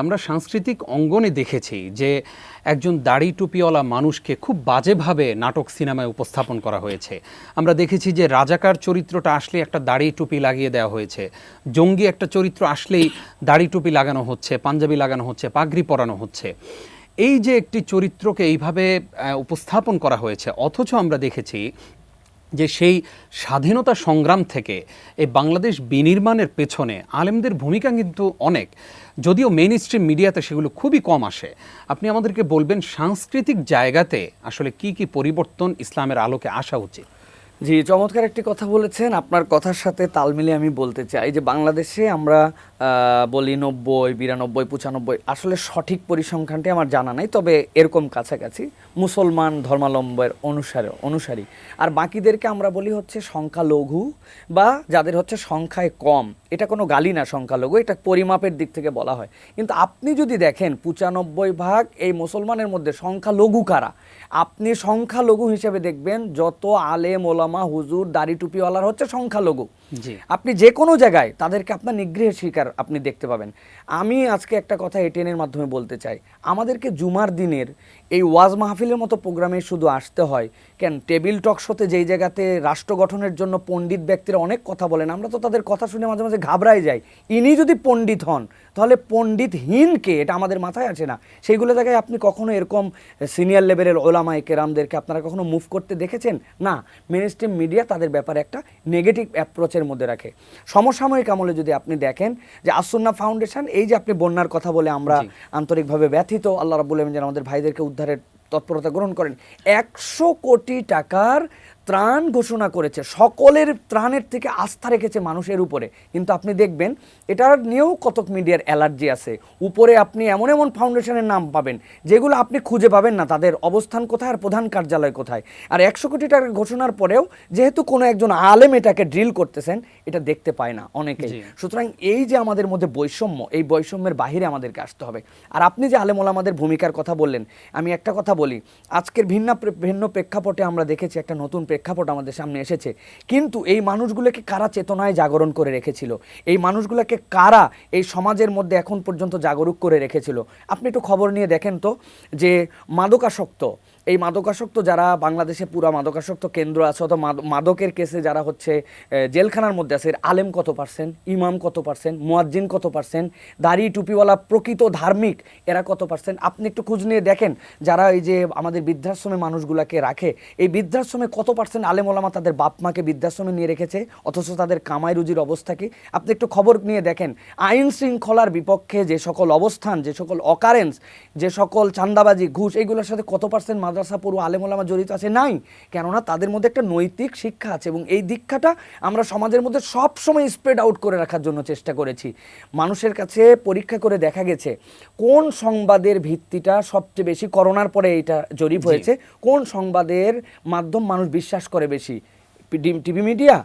আমরা সাংস্কৃতিক অঙ্গনে দেখেছি যে একজন দাড়ি টুপিওয়ালা মানুষকে খুব বাজেভাবে নাটক সিনেমায় উপস্থাপন করা হয়েছে। আমরা দেখেছি যে রাজাকার চরিত্রটা আসলে একটা দাড়ি টুপি লাগিয়ে দেওয়া হয়েছে। জঙ্গি একটা চরিত্র আসলেই দাড়ি টুপি লাগানো হচ্ছে, পাঞ্জাবি লাগানো হচ্ছে, পাগড়ি পরানো হচ্ছে। এই যে একটি চরিত্রকে এইভাবে উপস্থাপন করা হয়েছে, অথচ আমরা দেখেছি যে সেই স্বাধীনতা সংগ্রাম থেকে এই বাংলাদেশ বিনির্মাণের পেছনে আলেমদের ভূমিকা কিন্তু অনেক। যদিও মেন স্ট্রিম মিডিয়াতে সেগুলো খুবই কম আসে। আপনি আমাদেরকে বলবেন সাংস্কৃতিক জায়গাতে আসলে কি কি পরিবর্তন ইসলামের আলোকে আসা উচিত? জি, চমৎকার একটি কথা বলেছেন। আপনার কথার সাথে তাল মিলিয়ে আমি বলতে চাই যে বাংলাদেশে আমরা বলি নব্বই, বিরানব্বই, পঁচানব্বই, আসলে সঠিক পরিসংখ্যানটি আমার জানা নাই, তবে এরকম কাছাকাছি মুসলমান ধর্মালম্বের অনুসারে, অনুসারী। আর বাকিদেরকে আমরা বলি হচ্ছে সংখ্যালঘু বা যাদের হচ্ছে সংখ্যায় কম। এটা কোনো গালি না সংখ্যালঘু, এটা পরিমাপের দিক থেকে বলা হয়। কিন্তু আপনি যদি দেখেন পঁচানব্বই ভাগ এই মুসলমানের মধ্যে সংখ্যালঘু কারা, আপনি সংখ্যালঘু হিসেবে দেখবেন যত আলেম ওলামা হুজুর দাড়ি টুপিওয়ালার হচ্ছে সংখ্যালঘু। আপনি যে কোনো জায়গায় তাদেরকে আপনার নিগ্রহের শিকার আপনি দেখতে পাবেন। আমি আজকে একটা কথা এটিএনের মাধ্যমে বলতে চাই। আমাদেরকে জুমার দিনের এই ওয়াজ মাহফিলের মতো প্রোগ্রামে শুধু আসতে হয়। কেন? টেবিল টক শোতে যেই জায়গাতে রাষ্ট্র গঠনের জন্য পণ্ডিত ব্যক্তিরা অনেক কথা বলেন আমরা তো তাদের কথা শুনে মাঝে মাঝে ঘাবড়াই যাই। ইনি যদি পণ্ডিত হন তাহলে পণ্ডিতহীনকে এটা আমাদের মাথায় আছে না। সেইগুলো জায়গায় আপনি কখনো এরকম সিনিয়র লেভেলের ওলামাই কেরামদেরকে আপনারা কখনো মুভ করতে দেখেছেন? না। মেন স্ট্রিম মিডিয়া তাদের ব্যাপারে একটা নেগেটিভ অ্যাপ্রোচের মধ্যে রাখে সমসাময়িক আমলে যদি আপনি দেখেন যে আসন্না ফাউন্ডেশন এই যে আপনি বন্যার কথা বলে আমরা। আন্তরিকভাবে ব্যথিত আল্লাহ রাবুল আলমিন যেন আমাদের ভাইদেরকে উদ্ধারের তৎপরতা গ্রহণ করেন একশো কোটি টাকার ত্রাণ ঘোষণা করেছে। সকলের ত্রাণের থেকে আস্থা রেখেছে মানুষের উপরে। কিন্তু আপনি দেখবেন এটার নিয়েও কতক মিডিয়ার অ্যালার্জি আছে। উপরে আপনি এমন এমন ফাউন্ডেশনের নাম পাবেন যেগুলো আপনি খুঁজে পাবেন না। তাদের অবস্থান কোথায় আর প্রধান কার্যালয় কোথায়? আর একশো কোটি টাকা ঘোষণার পরেও যেহেতু কোনো একজন আলেম এটাকে ড্রিল করতেছেন এটা দেখতে পায় না অনেকেই। জি। সুতরাং এই যে আমাদের মধ্যে বৈষম্য এই বৈষম্যের বাহিরে আমাদেরকে আসতে হবে। আর আপনি যে আলেম ওলামাদের ভূমিকার কথা বললেন আমি একটা কথা বলি। আজকের ভিন্ন ভিন্ন প্রেক্ষাপটে আমরা দেখেছি একটা নতুন প্রেক্ষাপট আমাদের সামনে এসেছে। কিন্তু এই মানুষগুলোকে কারা চেতনায় জাগরণ করে রেখেছিল? এই মানুষগুলোকে কারা এই সমাজের মধ্যে এখন পর্যন্ত জাগরুক করে রেখেছিল? আপনি একটু খবর নিয়ে দেখেন তো যে মাদকাসক্ত এই মাদকাসক্ত যারা বাংলাদেশে পুরা মাদকাসক্ত কেন্দ্র আছে অথবা মাদকের কেসে যারা হচ্ছে জেলখানার মধ্যে আছে আলেম কত পার্সেন্ট ইমাম কত পার্সেন্ট মুয়াজ্জিন কত পার্সেন্ট দাড়ি টুপিওয়ালা প্রকৃত ধার্মিক এরা কত পার্সেন্ট আপনি একটু খোঁজ নিয়ে দেখেন, যারা এই যে আমাদের বৃদ্ধাশ্রমে মানুষগুলাকে রাখে, এই বৃদ্ধাশ্রমে কত পার্সেন্ট আলেম ওলামা তাদের বাপ মাকে বৃদ্ধাশ্রমে নিয়ে রেখেছে, অথচ তাদের কামাই রুজির অবস্থা কি? আপনি একটু খবর নিয়ে দেখেন, আইন শৃঙ্খলার বিপক্ষে যে সকল অবস্থান, যে সকল অকারেন্স যে সকল চান্দাবাজি ঘুষ এইগুলোর সাথে কত পার্সেন্ট মাদ্রাসা পড়ু আলেমোলামা জড়িত আছে? নাই। কেননা তাদের মধ্যে একটা নৈতিক শিক্ষা আছে এবং এই দীক্ষাটা আমরা সমাজের মধ্যে সব সময় স্প্রেড আউট করে রাখার জন্য চেষ্টা করেছি। মানুষের কাছে পরীক্ষা করে দেখা গেছে কোন সংবাদের ভিত্তিটা সবচেয়ে বেশি করোনার পরে এটা জরিপ হয়েছে কোন সংবাদের মাধ্যম মানুষ বিশ্বাস করে বেশি? TV media?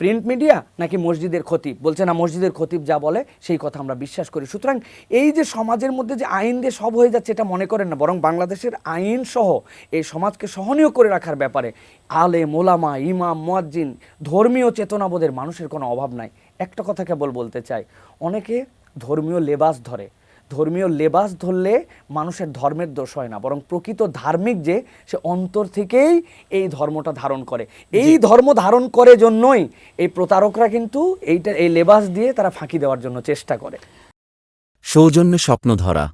প্রিন্ট মিডিয়া নাকি মসজিদের খতিব? বলছে, না, মসজিদের খতিব যা বলে, সেই কথা আমরা বিশ্বাস করি। সুতরাং এই যে সমাজের মধ্যে যে আইন দিয়ে সব হয়ে যাচ্ছে, এটা মনে করেন না, বরং বাংলাদেশের আইন সহ এই সমাজকে সহনীয় করে রাখার ব্যাপারে আলে, মোলামা, ইমাম, মোয়াজ্জিন, ধর্মীয় চেতনাবোধের মানুষের কোনো অভাব নাই। একটা কথা কেবল বলতে চাই, অনেকে ধর্মীয় লেবাস ধরে ধর্মীয় লেবাস ধরলে মানুষের ধর্মের দোষ হয় না বরং প্রকৃত ধার্মিক যে সে অন্তর থেকেই এই ধর্মটা ধারণ করে। এই ধর্ম ধারণ করে জন্যই এই প্রতারকরা কিন্তু এইটা এই লেবাস দিয়ে তারা ফাঁকি দেওয়ার জন্য চেষ্টা করে। সৌজন্য স্বপ্ন ধরা